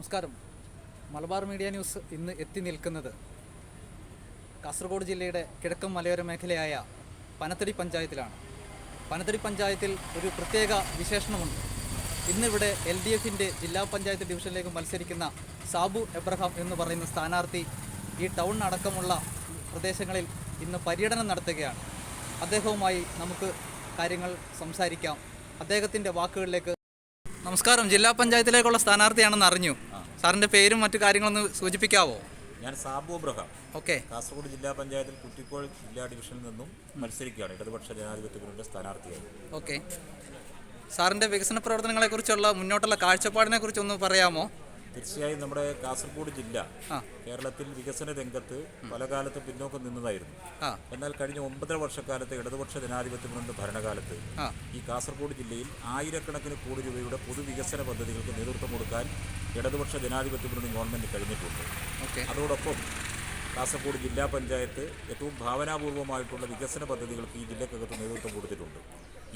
നമസ്കാരം. Malabar media news ഇന്ന് എത്തി നിൽക്കുന്നത് കാസർഗോഡ് ജില്ലയുടെ കിഴക്കൻ മലയോര മേഖലയായ പനത്തടി പഞ്ചായത്തിലാണ്. പനത്തടി പഞ്ചായത്തിൽ ഒരു പ്രത്യേക വിശേഷണമുണ്ട്. ഇന്നിവിടെ എൽ ഡി എഫിന്റെ ജില്ലാ പഞ്ചായത്ത് ഡിവിഷനിലേക്ക് മത്സരിക്കുന്ന സാബു എബ്രഹാം എന്ന് പറയുന്ന സ്ഥാനാർത്ഥി ഈ ടൗൺ അടക്കമുള്ള പ്രദേശങ്ങളിൽ ഇന്ന് പര്യടനം നടത്തുകയാണ്. അദ്ദേഹവുമായി നമുക്ക് കാര്യങ്ങൾ സംസാരിക്കാം. അദ്ദേഹത്തിന്റെ വാക്കുകളിലേക്ക് നമസ്കാരം. ജില്ലാ പഞ്ചായത്തിലേക്കുള്ള സ്ഥാനാർത്ഥിയാണെന്ന് അറിഞ്ഞു. സാറിന്റെ പേരും മറ്റു കാര്യങ്ങളൊന്ന് സൂചിപ്പിക്കാവോ? ഞാൻ സാബു അബ്രഹാം. ഓക്കെ. കാസർഗോഡ് ജില്ലാ പഞ്ചായത്തിൽ കുറ്റിക്കോൾ ജില്ലാ ഡിവിഷനിൽ നിന്നും മത്സരിക്കുകയാണ്. ഇടതുപക്ഷ ജനാധിപത്യ മുന്നണിയുടെ സ്ഥാനാർത്ഥിയായി. ഓക്കെ. സാറിന്റെ വികസന പ്രവർത്തനങ്ങളെക്കുറിച്ചുള്ള മുന്നോട്ടുള്ള കാഴ്ചപ്പാടിനെ കുറിച്ച് ഒന്ന് പറയാമോ? തീർച്ചയായും നമ്മുടെ കാസർഗോഡ് ജില്ല കേരളത്തിൽ വികസന രംഗത്ത് പല കാലത്ത് പിന്നോക്കം നിന്നതായിരുന്നു. എന്നാൽ കഴിഞ്ഞ ഒമ്പതര വർഷക്കാലത്തെ ഇടതുപക്ഷ ജനാധിപത്യ മുന്നണിയുടെ ഭരണകാലത്ത് ഈ കാസർഗോഡ് ജില്ലയിൽ ആയിരക്കണക്കിന് കോടി രൂപയുടെ പൊതുവികസന പദ്ധതികൾക്ക് നേതൃത്വം കൊടുക്കാൻ ഇടതുപക്ഷ ജനാധിപത്യ മുന്നണി ഗവൺമെന്റ് കഴിഞ്ഞിട്ടുണ്ട്. അതോടൊപ്പം കാസർഗോഡ് ജില്ലാ പഞ്ചായത്ത് ഏറ്റവും ഭാവനാപൂർവമായിട്ടുള്ള വികസന പദ്ധതികൾക്ക് ഈ ജില്ലക്കകത്ത് നേതൃത്വം കൊടുത്തിട്ടുണ്ട്.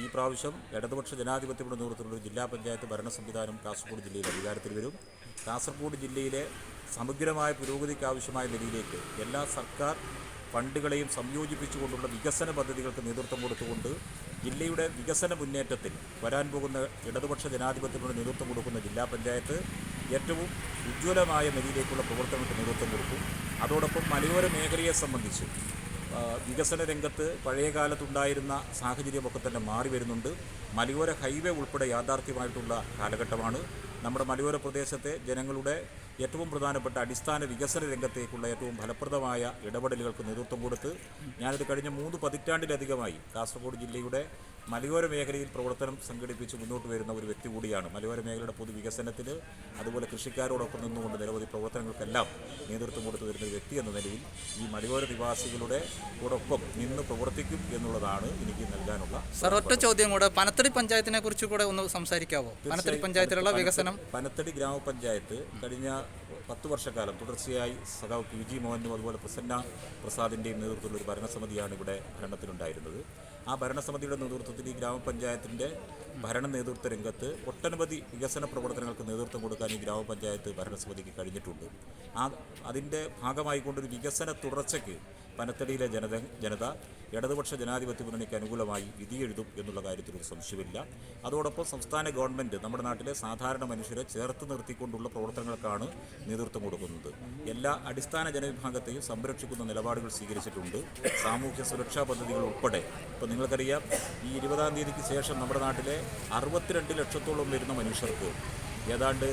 ഈ പ്രാവശ്യം ഇടതുപക്ഷ ജനാധിപത്യയുടെ നേതൃത്വത്തിലുള്ള ജില്ലാ പഞ്ചായത്ത് ഭരണ സംവിധാനം കാസർഗോഡ് ജില്ലയിൽ അധികാരത്തിൽ വരും. കാസർഗോഡ് ജില്ലയിലെ സമഗ്രമായ പുരോഗതിക്ക് ആവശ്യമായ നിലയിലേക്ക് എല്ലാ സർക്കാർ ഫണ്ടുകളെയും സംയോജിപ്പിച്ചുകൊണ്ടുള്ള വികസന പദ്ധതികൾക്ക് നേതൃത്വം കൊടുത്തുകൊണ്ട് ജില്ലയുടെ വികസന മുന്നേറ്റത്തിൽ വരാൻ പോകുന്ന ഇടതുപക്ഷ ജനാധിപത്യത്തിനുള്ള നേതൃത്വം കൊടുക്കുന്ന ജില്ലാ പഞ്ചായത്ത് ഏറ്റവും ഉജ്ജ്വലമായ നിലയിലേക്കുള്ള പ്രവർത്തനങ്ങൾക്ക് നേതൃത്വം കൊടുക്കും അതോടൊപ്പം മലയോര മേഖലയെ സംബന്ധിച്ച് വികസന രംഗത്ത് പഴയ കാലത്തുണ്ടായിരുന്ന സാഹചര്യമൊക്കെ തന്നെ മാറി വരുന്നുണ്ട്. മലയോര ഹൈവേ ഉൾപ്പെടെ യാഥാർത്ഥ്യമായിട്ടുള്ള കാലഘട്ടമാണ്. നമ്മുടെ മലയോര പ്രദേശത്തെ ജനങ്ങളുടെ ഏറ്റവും പ്രധാനപ്പെട്ട അടിസ്ഥാന വികസന രംഗത്തേക്കുള്ള ഏറ്റവും ഫലപ്രദമായ ഇടപെടലുകൾക്ക് നേതൃത്വം കൊടുത്ത് ഞാനിത് കഴിഞ്ഞ മൂന്ന് പതിറ്റാണ്ടിലധികമായി കാസർഗോഡ് ജില്ലയുടെ മലയോര മേഖലയിൽ പ്രവർത്തനം സംഘടിപ്പിച്ച് മുന്നോട്ട് വരുന്ന ഒരു വ്യക്തി കൂടിയാണ്. മലയോര മേഖലയുടെ പൊതുവികസനത്തിന് അതുപോലെ കൃഷിക്കാരോടൊപ്പം നിന്നുകൊണ്ട് നിരവധി പ്രവർത്തനങ്ങൾക്കെല്ലാം നേതൃത്വം കൊടുത്തു വരുന്ന ഒരു വ്യക്തി എന്ന നിലയിൽ ഈ മലയോര നിവാസികളുടെ കൂടൊപ്പം നിന്ന് പ്രവർത്തിക്കും എന്നുള്ളതാണ് എനിക്ക് നൽകാനുള്ള സർ ഒറ്റ ചോദ്യം കൂടെ. പനത്തടി പഞ്ചായത്തിനെ കുറിച്ച് കൂടെ ഒന്ന് സംസാരിക്കാവോ? പനത്തടി പഞ്ചായത്തിലുള്ള വികസനം. പനത്തടി ഗ്രാമപഞ്ചായത്ത് കഴിഞ്ഞ പത്ത് വർഷക്കാലം തുടർച്ചയായി സഖാവ് പി ജി മോഹനും അതുപോലെ പ്രസന്ന പ്രസാദിന്റെയും നേതൃത്വത്തിലുള്ള ഒരു ഭരണസമിതിയാണ് ഇവിടെ ഭരണത്തിലുണ്ടായിരുന്നത്. ആ ഭരണസമിതിയുടെ നേതൃത്വത്തിൽ ഈ ഗ്രാമപഞ്ചായത്തിന്റെ ഭരണ നേതൃത്വ രംഗത്ത് ഒട്ടനവധി വികസന പ്രവർത്തനങ്ങൾക്ക് നേതൃത്വം കൊടുക്കാൻ ഈ ഗ്രാമപഞ്ചായത്ത് ഭരണസമിതിക്ക് കഴിഞ്ഞിട്ടുണ്ട്. ആ അതിന്റെ ഭാഗമായിക്കൊണ്ടൊരു വികസന തുടർച്ചയ്ക്ക് പനത്തടിയിലെ ജനത ജനത ഇടതുപക്ഷ ജനാധിപത്യ മുന്നണിക്ക് അനുകൂലമായി വിധിയെഴുതും എന്നുള്ള കാര്യത്തിൽ ഒരു സംശയമില്ല. അതോടൊപ്പം സംസ്ഥാന ഗവൺമെന്റ് നമ്മുടെ നാട്ടിലെ സാധാരണ മനുഷ്യരെ ചേർത്ത് നിർത്തിക്കൊണ്ടുള്ള പ്രവർത്തനങ്ങൾക്കാണ് നേതൃത്വം കൊടുക്കുന്നത്. എല്ലാ അടിസ്ഥാന ജനവിഭാഗത്തെയും സംരക്ഷിക്കുന്ന നിലപാടുകൾ സ്വീകരിച്ചിട്ടുണ്ട്. സാമൂഹ്യ സുരക്ഷാ പദ്ധതികൾ ഉൾപ്പെടെ. ഇപ്പോൾ നിങ്ങൾക്കറിയാം ഈ ഇരുപതാം തീയതിക്ക് ശേഷം നമ്മുടെ നാട്ടിലെ അറുപത്തിരണ്ട് ലക്ഷത്തോളം വരുന്ന മനുഷ്യർക്ക് ഏതാണ്ട്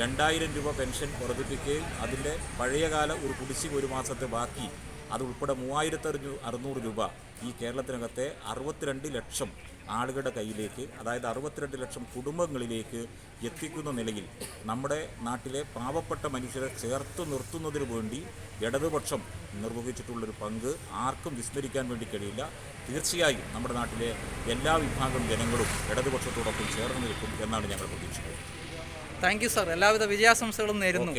രണ്ടായിരം രൂപ പെൻഷൻ വർദ്ധിപ്പിക്കുകയും അതിന്റെ പഴയകാല ഒരു കുടിശ്ശിക ഒരു മാസത്തെ ബാക്കി അതുൾപ്പെടെ മൂവായിരത്തി അറുന്നൂറ് രൂപ ഈ കേരളത്തിനകത്തെ അറുപത്തിരണ്ട് ലക്ഷം ആളുകളുടെ കയ്യിലേക്ക് അതായത് അറുപത്തിരണ്ട് ലക്ഷം കുടുംബങ്ങളിലേക്ക് എത്തിക്കുന്ന നിലയിൽ നമ്മുടെ നാട്ടിലെ പാവപ്പെട്ട മനുഷ്യരെ ചേർത്ത് നിർത്തുന്നതിന് വേണ്ടി ഇടതുപക്ഷം നിർവഹിച്ചിട്ടുള്ളൊരു പങ്ക് ആർക്കും വിസ്മരിക്കാൻ വേണ്ടി കഴിയില്ല. തീർച്ചയായും നമ്മുടെ നാട്ടിലെ എല്ലാ വിഭാഗം ജനങ്ങളും ഇടതുപക്ഷത്തോടൊപ്പം ചേർന്ന് നിൽക്കും എന്നാണ് ഞങ്ങൾ പ്രതീക്ഷിക്കുന്നത്. Thank you sir. എല്ലാവിധ വിജയാശംസകളും നേരുന്നു.